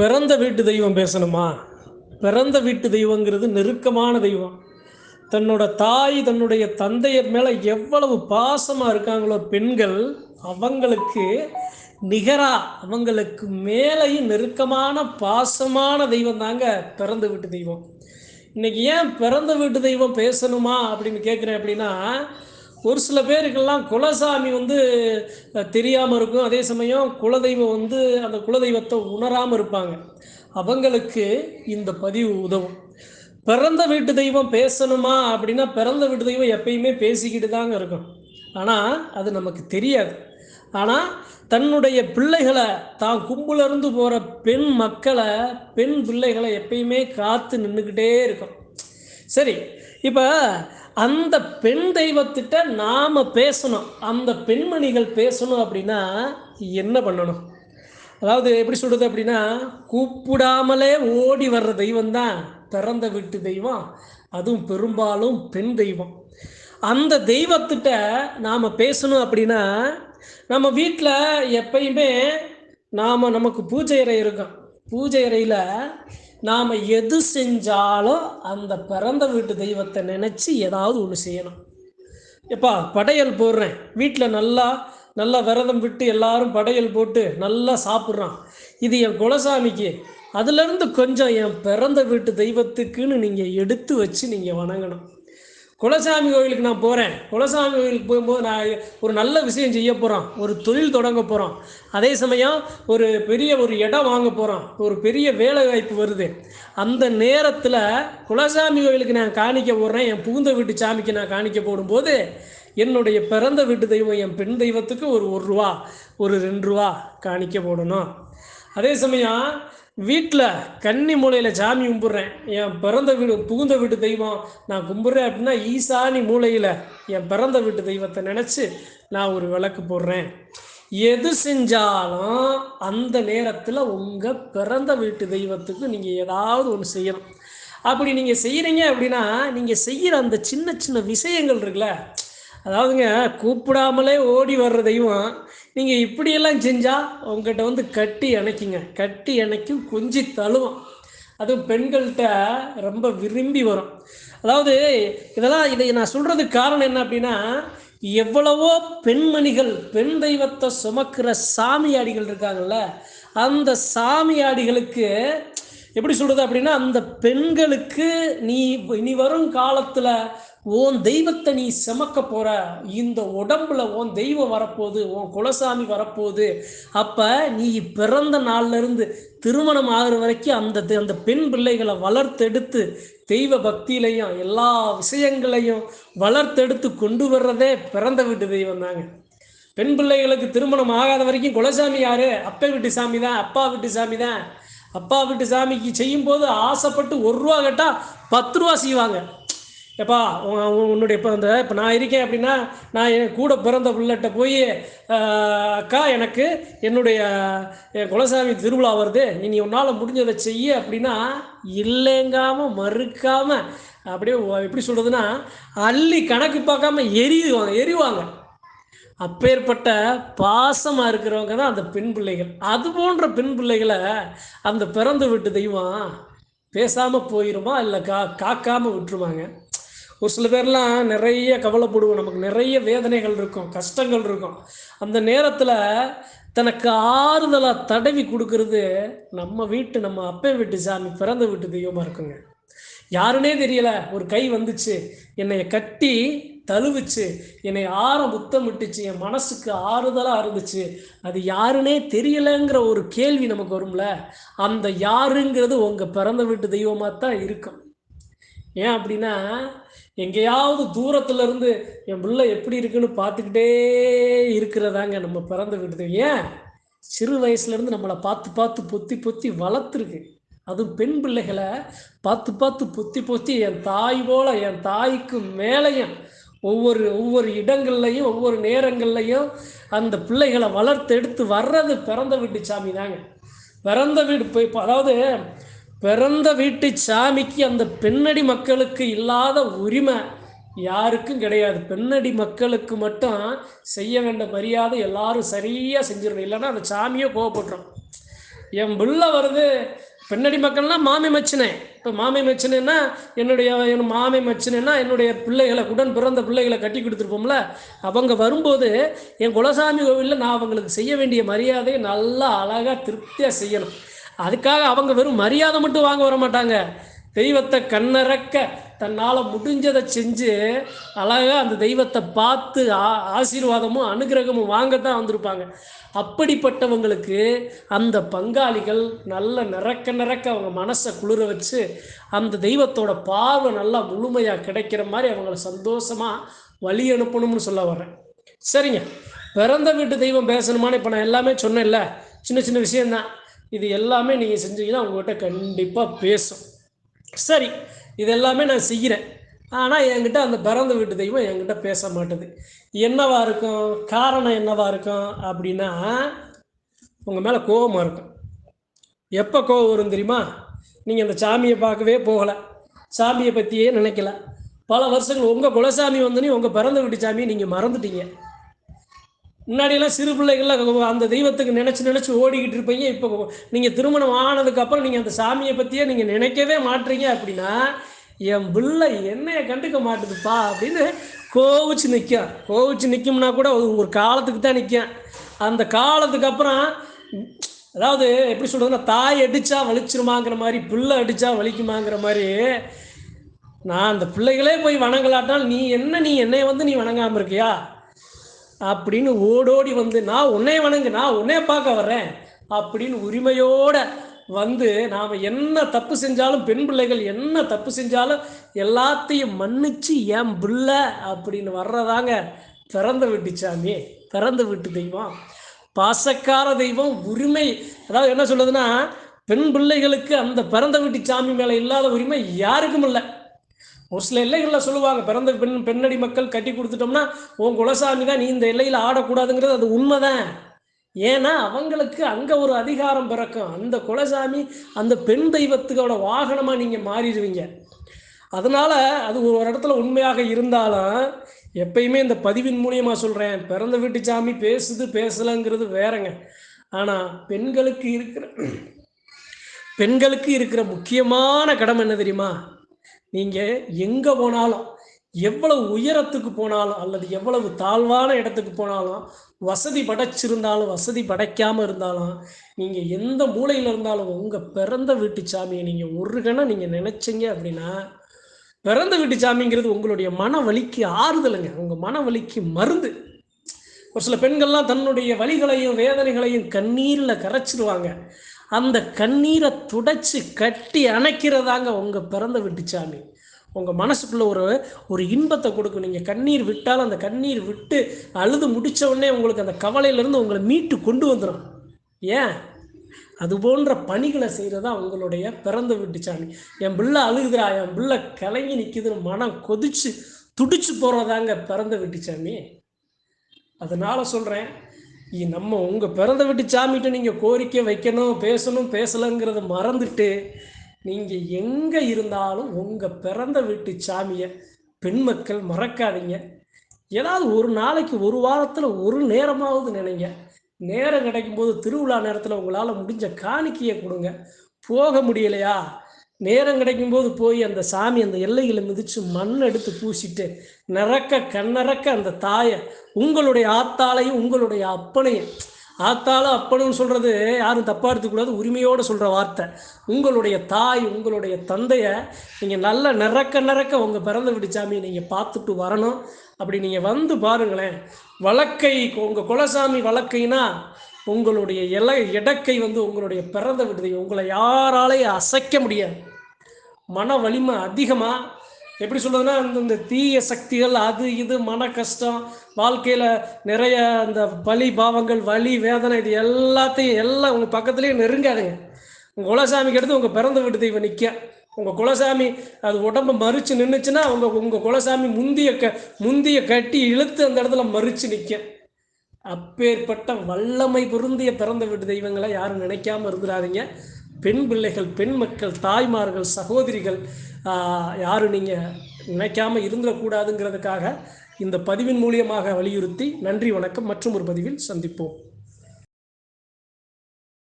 பிறந்த வீட்டு தெய்வம் பேசணுமா? பிறந்த வீட்டு தெய்வங்கிறது நெருக்கமான தெய்வம். தன்னோட தாய் தன்னுடைய தந்தையர் மேலே எவ்வளவு பாசமாக இருக்காங்களோ பெண்கள் அவங்களுக்கு நிகரா அவங்களுக்கு மேலேயும் நெருக்கமான பாசமான தெய்வம் தாங்க பிறந்த வீட்டு தெய்வம். இன்னைக்கு ஏன் பிறந்த வீட்டு தெய்வம் பேசணுமா அப்படின்னு கேட்குறேன் அப்படின்னா ஒரு சில பேருக்கெல்லாம் குலசாமி வந்து தெரியாமல் இருக்கும். அதே சமயம் குலதெய்வம் வந்து அந்த குலதெய்வத்தை உணராமல் இருப்பாங்க. அவங்களுக்கு இந்த பதிவு உதவும். பிறந்த வீட்டு தெய்வம் பேசணுமா அப்படின்னா பிறந்த வீட்டு தெய்வம் எப்பயுமே பேசிக்கிட்டு தாங்க இருக்கும் ஆனால் அது நமக்கு தெரியாது. ஆனால் தன்னுடைய பிள்ளைகளை தான் கும்பலிருந்து போகிற பெண் மக்களை பெண் பிள்ளைகளை எப்பயுமே காத்து நின்றுக்கிட்டே இருக்கும் சரி இப்போ அந்த பெண் தெய்வத்திட்ட நாம் பேசணும். அந்த பெண்மணிகள் பேசணும் அப்படின்னா என்ன பண்ணணும்? அதாவது எப்படி சொல்கிறது அப்படின்னா கூப்பிடாமலே ஓடி வர்ற தெய்வம் தான் பிறந்த வீட்டு தெய்வம். அதுவும் பெரும்பாலும் பெண் தெய்வம். அந்த தெய்வத்திட்ட நாம் பேசணும் அப்படின்னா நம்ம வீட்டில் எப்பயுமே நாம் நமக்கு பூஜை அறை இருக்கும். பூஜை அறையில் நாம் எது செஞ்சாலும் அந்த பிறந்த வீட்டு தெய்வத்தை நினச்சி ஏதாவது ஒன்று செய்யணும். எப்பா படையல் போடுறேன். வீட்டில் நல்லா நல்லா விரதம் விட்டு எல்லாரும் படையல் போட்டு நல்லா சாப்பிட்றான். இது என் குலசாமிக்கு. அதுலேருந்து கொஞ்சம் என் பிறந்த வீட்டு தெய்வத்துக்குன்னு நீங்கள் எடுத்து வச்சு நீங்கள் வணங்கணும். குலசாமி கோயிலுக்கு நான் போகிறேன் குலசாமி கோயிலுக்கு போகும்போது நான் ஒரு நல்ல விஷயம் செய்ய போகிறோம் ஒரு தொழில் தொடங்க போகிறோம் அதே சமயம் ஒரு பெரிய ஒரு இடம் வாங்க போகிறோம் ஒரு பெரிய வேலை வாய்ப்பு வருது. அந்த நேரத்தில் குலசாமி கோயிலுக்கு நான் காணிக்க போடுறேன் என் புகுந்த வீட்டு சாமிக்கு நான் காணிக்க போடும்போது என்னுடைய பிறந்த வீட்டு தெய்வம் என் பெண் தெய்வத்துக்கு ஒரு ஒரு ரூபா ஒரு ரெண்டு ரூபா காணிக்க போடணும். அதே சமயம் வீட்டில் கன்னி மூலையில் சாமி கும்பிட்றேன். என் பிறந்த வீடு புகுந்த வீட்டு தெய்வம். நான் கும்பிட்றேன் அப்படின்னா ஈசானி மூலையில் என் பிறந்த வீட்டு தெய்வத்தை நினச்சி நான் ஒரு விளக்கு போடுறேன். எது செஞ்சாலும் அந்த நேரத்தில் உங்கள் பிறந்த வீட்டு தெய்வத்துக்கு நீங்கள் ஏதாவது ஒன்று செய்யணும். அப்படி நீங்கள் செய்கிறீங்க அப்படின்னா நீங்கள் செய்கிற அந்த சின்ன சின்ன விஷயங்கள் இருக்குல்ல. அதாவதுங்க கூப்பிடாமலே ஓடி வர்ற தெய்வம். நீங்கள் இப்படியெல்லாம் செஞ்சால் உங்ககிட்ட வந்து கட்டி அணைக்குங்க. கட்டி அணைக்கும் கொஞ்சி தழுவும். அதுவும் பெண்கள்கிட்ட ரொம்ப விரும்பி வரும். அதாவது இதெல்லாம் இதை நான் சொல்கிறதுக்கு காரணம் என்ன அப்படின்னா எவ்வளவோ பெண்மணிகள் பெண் தெய்வத்தை சுமக்கிற சாமியாடிகள் இருக்காங்கல்ல அந்த சாமியாடிகளுக்கு எப்படி சொல்கிறது அப்படின்னா அந்த பெண்களுக்கு நீ இனி வரும் காலத்தில் உன் தெய்வத்தை நீ சுமக்க போற. இந்த உடம்புல உன் தெய்வம் வரப்போகுது உன் குலசாமி வரப்போகுது. அப்ப நீ பிறந்த நாள்ல இருந்து திருமணம் ஆகுற வரைக்கும் அந்த அந்த பெண் பிள்ளைகளை வளர்த்தெடுத்து தெய்வ பக்தியிலையும் எல்லா விஷயங்களையும் வளர்த்தெடுத்து கொண்டு வர்றதே பிறந்த வீட்டு தெய்வம் தாங்க. பெண் பிள்ளைகளுக்கு திருமணம் ஆகாத வரைக்கும் குலசாமி யாரு? அப்பா வீட்டு சாமி தான் அப்பா வீட்டு சாமி தான். அப்பா வீட்டு சாமிக்கு செய்யும் போது ஆசைப்பட்டு ஒரு ரூபா கேட்டால் பத்து ரூபா செய்வாங்க. எப்பா உன்னுடைய இப்போ அந்த இப்போ நான் இருக்கேன் அப்படின்னா நான் என் கூட பிறந்த பிள்ளைகிட்ட போய் அக்கா எனக்கு என்னுடைய என் குலசாமி திருவிழா வருது நீ உன்னால் முடிஞ்சதை செய்ய அப்படின்னா இல்லைங்காமல் மறுக்காமல் அப்படியே எப்படி சொல்கிறதுனா அள்ளி கணக்கு பார்க்காம எரியுவாங்க எரிவாங்க. அப்பேற்பட்ட பாசமாக இருக்கிறவங்க தான் அந்த பெண் பிள்ளைகள். அது போன்ற பெண் பிள்ளைகளை அந்த பிறந்து விட்டு தெய்வம் பேசாமல் போயிருமா இல்லை கா காக்காமல் விட்டுருவாங்க? ஒரு சில பேர்லாம் நிறைய கவலைப்படுவோம். நமக்கு நிறைய வேதனைகள் இருக்கும் கஷ்டங்கள் இருக்கும். அந்த நேரத்தில் தனக்கு ஆறுதலாக தடவி கொடுக்கறது நம்ம வீட்டு நம்ம அப்பன் வீட்டு சாமி பிறந்த வீட்டு தெய்வமாக இருக்குங்க. யாருன்னே தெரியல ஒரு கை வந்துச்சு என்னை கட்டி தழுவுச்சு என்னை ஆற முத்தமிட்டுச்சு என் மனசுக்கு ஆறுதலாக இருந்துச்சு. அது யாருன்னே தெரியலைங்கிற ஒரு கேள்வி நமக்கு வரும்ல. அந்த யாருங்கிறது உங்கள் பிறந்த வீட்டு தெய்வமாக தான் இருக்கும். ஏன் அப்படின்னா எங்கேயாவது தூரத்துல இருந்து என் பிள்ளை எப்படி இருக்குன்னு பார்த்துக்கிட்டே இருக்கிறதாங்க நம்ம பிறந்த வீடு. ஏன்? சிறு வயசுல இருந்து நம்மளை பார்த்து பார்த்து பொத்தி பொத்தி வளர்த்துருக்கு. அதுவும் பெண் பிள்ளைகளை பார்த்து பார்த்து பொத்தி பொத்தி என் தாய் போல என் தாய்க்கு மேலேயும் ஒவ்வொரு ஒவ்வொரு இடங்கள்லையும் ஒவ்வொரு நேரங்கள்லையும் அந்த பிள்ளைகளை வளர்த்து எடுத்து வர்றது பிறந்த வீட்டு சாமி தாங்க பிறந்த வீடு போய் அதாவது பிறந்த வீட்டு சாமிக்கு அந்த பெண்ணடி மக்களுக்கு இல்லாத உரிமை யாருக்கும் கிடையாது. பெண்ணடி மக்களுக்கு மட்டும் செய்ய வேண்ட மரியாதை எல்லாரும் சரியாக செஞ்சிடணும். இல்லைன்னா அந்த சாமியே கோவப்படுறோம் என் பிள்ளை வருது பெண்ணடி மக்கள்னால் மாமி மச்சினே. இப்போ மாமி மச்சினேன்னா என்னுடைய என் மாமி மச்சினேன்னா என்னுடைய பிள்ளைகளை உடன் பிறந்த பிள்ளைகளை கட்டி கொடுத்துருப்போம்ல அவங்க வரும்போது என் குலசாமி கோவிலில் நான் அவங்களுக்கு செய்ய வேண்டிய மரியாதையை நல்லா அழகாக திருப்தியாக செய்யணும். அதுக்காக அவங்க வெறும் மரியாதை மட்டும் வாங்க வர மாட்டாங்க. தெய்வத்தை கண்ணறக்க தன்னால் முடிஞ்சதை செஞ்சு அழகாக அந்த தெய்வத்தை பார்த்து ஆ ஆசீர்வாதமும் அனுகிரகமும் வாங்கத்தான் வந்திருப்பாங்க. அப்படிப்பட்டவங்களுக்கு அந்த பங்காளிகள் நல்ல நிறக்க நிறக்க அவங்க மனசை குளிர வச்சு அந்த தெய்வத்தோட பார்வை நல்லா முழுமையாக கிடைக்கிற மாதிரி அவங்கள சந்தோஷமாக வழி அனுப்பணும்னு சொல்ல வர்றேன் சரிங்க. பிறந்த வீட்டு தெய்வம் பேசணுமான்னு இப்போ நான் எல்லாமே சொன்னேன்ல. சின்ன சின்ன விஷயந்தான் இது எல்லாமே நீங்கள் செஞ்சீங்கன்னா உங்கள்கிட்ட கண்டிப்பாக பேசும். சரி இது எல்லாமே நான் செய்கிறேன் ஆனால் என்கிட்ட அந்த பிறந்த வீட்டு தெய்வம் என்கிட்ட பேச மாட்டுது. என்னவா இருக்கும்? காரணம் என்னவா இருக்கும்? அப்படின்னா உங்கள் மேலே கோபமாக இருக்கும். எப்போ கோபம் வரும் தெரியுமா? நீங்கள் அந்த சாமியை பார்க்கவே போகலை. சாமியை பற்றியே நினைக்கல. பல வருஷங்கள் உங்கள் குலசாமி வந்துன்னு உங்கள் பிறந்த வீட்டு சாமியை நீங்கள் மறந்துட்டீங்க. முன்னாடியெல்லாம் சிறு பிள்ளைகள்லாம் அந்த தெய்வத்துக்கு நினச்சி நினச்சி ஓடிக்கிட்டு இருப்பீங்க. இப்போ நீங்கள் திருமணம் ஆனதுக்கப்புறம் நீங்கள் அந்த சாமியை பற்றியே நீங்கள் நினைக்கவே மாட்டீங்க அப்படின்னா என் பிள்ளை என்னைய கண்டுக்க மாட்டுதுப்பா அப்படின்னு கோவிச்சு நிற்கும் கோவிச்சு நிற்கும்னா கூட அது ஒரு காலத்துக்கு தான் நிற்கும் அந்த காலத்துக்கு அப்புறம் அதாவது எப்படி சொல்கிறதுன்னா தாய் அடித்தா வலிச்சிருமாங்கிற மாதிரி பிள்ளை அடித்தா வலிக்குமாங்கிற மாதிரி நான் அந்த பிள்ளைகளே போய் வணங்கலாட்டால் நீ என்ன நீ என்னைய வந்து நீ வணங்காமல் இருக்கியா? அப்படின்னு ஓடோடி வந்து நான் உன்னை வணங்கு நான் உன்னே பார்க்க வர்றேன் அப்படின்னு உரிமையோட வந்து நாம் என்ன தப்பு செஞ்சாலும் பெண் பிள்ளைகள் என்ன தப்பு செஞ்சாலும் எல்லாத்தையும் மன்னிச்சு ஏன் பிள்ளை அப்படின்னு வர்றதாங்க பிறந்த வீட்டு சாமி. பிறந்த வீட்டு தெய்வம். பாசக்கார தெய்வம் உரிமை. அதாவது என்ன சொல்லுதுன்னா பெண் பிள்ளைகளுக்கு அந்த பிறந்த வீட்டு சாமி மேலே இல்லாத உரிமை யாருக்கும் இல்லை. ஒரு சில எல்லைகளில் சொல்லுவாங்க பிறந்த பெண் பெண்ணடி மக்கள் கட்டி கொடுத்துட்டோம்னா உன் குலசாமி தான் நீ இந்த எல்லையில் ஆடக்கூடாதுங்கிறது அது உண்மைதான். ஏன்னா அவங்களுக்கு அங்கே ஒரு அதிகாரம் பிறக்கும். அந்த குலசாமி அந்த பெண் தெய்வத்துக்கோட வாகனமாக நீங்கள் மாறிடுவீங்க. அதனால் அது ஒரு இடத்துல உண்மையாக இருந்தாலும் எப்பயுமே இந்த பதிவின் மூலியமாக சொல்கிறேன் பிறந்த வீட்டு சாமி பேசுது பேசலைங்கிறது வேறங்க. ஆனால் பெண்களுக்கு இருக்கிற பெண்களுக்கு இருக்கிற முக்கியமான கடமை என்ன தெரியுமா? நீங்கள் எங்கே போனாலும் எவ்வளவு உயரத்துக்கு போனாலும் அல்லது எவ்வளவு தாழ்வான இடத்துக்கு போனாலும் வசதி படைச்சிருந்தாலும் வசதி படைக்காமல் இருந்தாலும் நீங்கள் எந்த மூலையில் இருந்தாலும் உங்கள் பிறந்த வீட்டு சாமியை நீங்கள் ஒரு கணம் நீங்கள் நினைச்சீங்க அப்படின்னா பிறந்த வீட்டு சாமிங்கிறது உங்களுடைய மன வலிக்கு ஆறுதலுங்க. உங்கள் மன வலிக்கு மருந்து. ஒரு சில பெண்கள்லாம் தன்னுடைய வலிகளையும் வேதனைகளையும் கண்ணீரில் கரைச்சிருவாங்க. அந்த கண்ணீரை துடைச்சி கட்டி அணைக்கிறதாங்க உங்கள் பிறந்த வீட்டு சாமி. உங்கள் மனசுக்குள்ளே ஒரு ஒரு இன்பத்தை கொடுக்கும். நீங்கள் கண்ணீர் விட்டாலும் அந்த கண்ணீர் விட்டு அழுது முடித்த உடனே உங்களுக்கு அந்த கவலையிலேருந்து உங்களை மீட்டு கொண்டு வந்துடும் ஏன்? அது போன்ற பணிகளை செய்கிறதா உங்களுடைய பிறந்த வீட்டு என் பிள்ளை அழுகுதுரா என் பிள்ளை கலங்கி நிற்கிதுன்னு மனம் கொதிச்சு துடிச்சு போகிறதாங்க பிறந்த வீட்டு அதனால் சொல்கிறேன் நம்ம உங்கள் பிறந்த வீட்டு சாமிகிட்ட நீங்கள் கோரிக்கை வைக்கணும் பேசணும் பேசலைங்கிறத மறந்துட்டு நீங்கள் எங்கே இருந்தாலும் உங்கள் பிறந்த வீட்டு சாமியை பெண் மக்கள் மறக்காதீங்க. ஏதாவது ஒரு நாளைக்கு ஒரு வாரத்தில் ஒரு நேரமாவது நினைங்க. நேரம் கிடைக்கும்போது திருவிழா நேரத்தில் உங்களால் முடிஞ்ச காணிக்கையை கொடுங்க. போக முடியலையா? நேரம் கிடைக்கும்போது போய் அந்த சாமி அந்த எல்லைகளை மிதித்து மண் எடுத்து பூசிட்டு நிறக்க கண்ணறக்க அந்த தாயை உங்களுடைய ஆத்தாளையும் உங்களுடைய அப்பனையும் ஆத்தாலும் அப்பனும் சொல்கிறது யாரும் தப்பாக எடுத்துக்கூடாது உரிமையோடு சொல்கிற வார்த்தை. உங்களுடைய தாய் உங்களுடைய தந்தையை நீங்கள் நல்ல நிறக்க நிறக்க உங்கள் பிறந்த வீட்டு சாமியை நீங்கள் பார்த்துட்டு வரணும். அப்படி நீங்கள் வந்து பாருங்களேன் வழக்கை உங்கள் குலசாமி வழக்கைனா உங்களுடைய இலை இடக்கை வந்து உங்களுடைய பிறந்த விடுதி உங்களை யாராலையும் அசைக்க முடியாது. மன வலிமை அதிகமாக எப்படி சொல்றதுன்னா இந்த இந்த தீய சக்திகள் அது இது மன கஷ்டம் வாழ்க்கையில் நிறைய அந்த பலி பாவங்கள் வலி வேதனை இது எல்லாத்தையும் எல்லாம் உங்கள் பக்கத்துலேயே நெருங்காதுங்க. உங்கள் குலசாமிக்கு எடுத்து உங்கள் பிறந்த வீட்டு தெய்வம் நிற்க உங்கள் குலசாமி அது உடம்பு மறித்து நின்றுச்சுன்னா உங்கள் உங்கள் குலசாமி முந்திய க முந்திய கட்டி இழுத்து அந்த இடத்துல மறித்து நிற்க அப்பேற்பட்ட வல்லமை பொருந்திய பிறந்த வீட்டு தெய்வங்களை யாரும் நினைக்காம இருந்துடாதீங்க பெண் பிள்ளைகள் பெண் மக்கள் தாய்மார்கள் சகோதரிகள் யாரும் நீங்கள் நினைக்காம இருந்துடக்கூடாதுங்கிறதுக்காக இந்த பதிவின் மூலியமாக வலியுறுத்தி நன்றி வணக்கம் மற்றும் ஒரு பதிவில் சந்திப்போம்.